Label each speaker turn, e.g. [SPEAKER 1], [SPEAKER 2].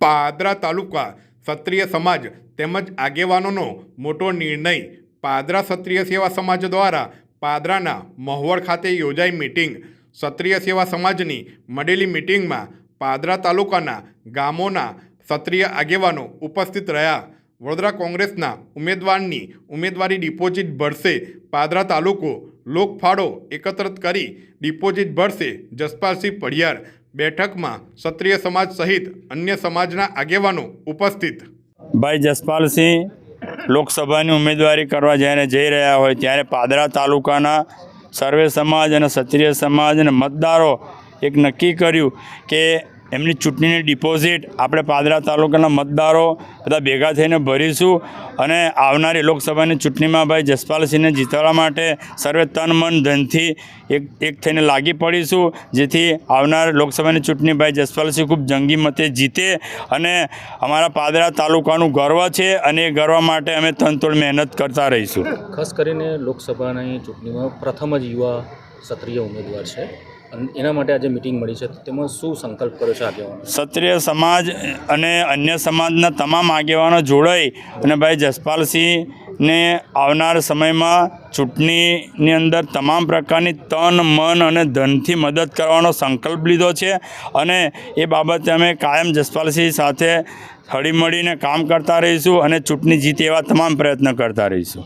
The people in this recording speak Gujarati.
[SPEAKER 1] પાદરા તાલુકા ક્ષત્રિય સમાજ તેમજ આગેવાનોનો મોટો નિર્ણય પાદરા ક્ષત્રિય સેવા સમાજ દ્વારા પાદરાના મહવડ ખાતે યોજાઈ મિટિંગ. ક્ષત્રિય સેવા સમાજની મળેલી મિટિંગમાં પાદરા તાલુકાના ગામોના ક્ષત્રિય આગેવાનો ઉપસ્થિત રહ્યા. વડોદરા કોંગ્રેસના ઉમેદવારની ઉમેદવારી ડિપોઝિટ ભરશે. પાદરા તાલુકો લોકફાળો એકત્રિત કરી ડિપોઝિટ ભરશે જસપાલસિંહ પડિયાર બેઠકમાં ક્ષત્રિય સમાજ સહિત અન્ય સમાજના આગેવાનો ઉપસ્થિત.
[SPEAKER 2] ભાઈ જસપાલસિંહ લોકસભાની ઉમેદવારી કરવા જ્યારે જઈ રહ્યા હોય ત્યારે પાદરા તાલુકાના સર્વે સમાજ અને ક્ષત્રિય સમાજ અને મતદારો એક નક્કી કર્યું કે એમની ચૂંટણીની ડિપોઝિટ આપણે પાદરા તાલુકાના મતદારો બધા ભેગા થઈને ભરીશું અને આવનારી લોકસભાની ચૂંટણીમાં ભાઈ જસપાલસિંહને જીતવા માટે સર્વે તન મન ધનથી એક એક થઈને લાગી પડીશું, જેથી આવનાર લોકસભાની ચૂંટણી ભાઈ જસપાલસિંહ ખૂબ જંગી મતે જીતે અને અમારા પાદરા તાલુકાનું ગર્વ છે અને એ ગર્વ માટે અમે તનતોડ મહેનત કરતા રહીશું.
[SPEAKER 3] ખાસ કરીને લોકસભાની ચૂંટણીમાં પ્રથમ જ યુવા ક્ષત્રિય ઉમેદવાર છે. એના માટે આજે મિટિંગ મળી છે. તેમાં શું સંકલ્પ કર્યો છે આગેવાનો?
[SPEAKER 2] ક્ષત્રિય સમાજ અને અન્ય સમાજના તમામ આગેવાનો જોડાઈ અને ભાઈ જસપાલસિંહને આવનાર સમયમાં ચૂંટણીની અંદર તમામ પ્રકારની તન, મન અને ધનથી મદદ કરવાનો સંકલ્પ લીધો છે અને એ બાબતે અમે કાયમ જસપાલસિંહ સાથે હળીમળીને કામ કરતા રહીશું અને ચૂંટણી જીતે એવા તમામ પ્રયત્ન કરતા રહીશું.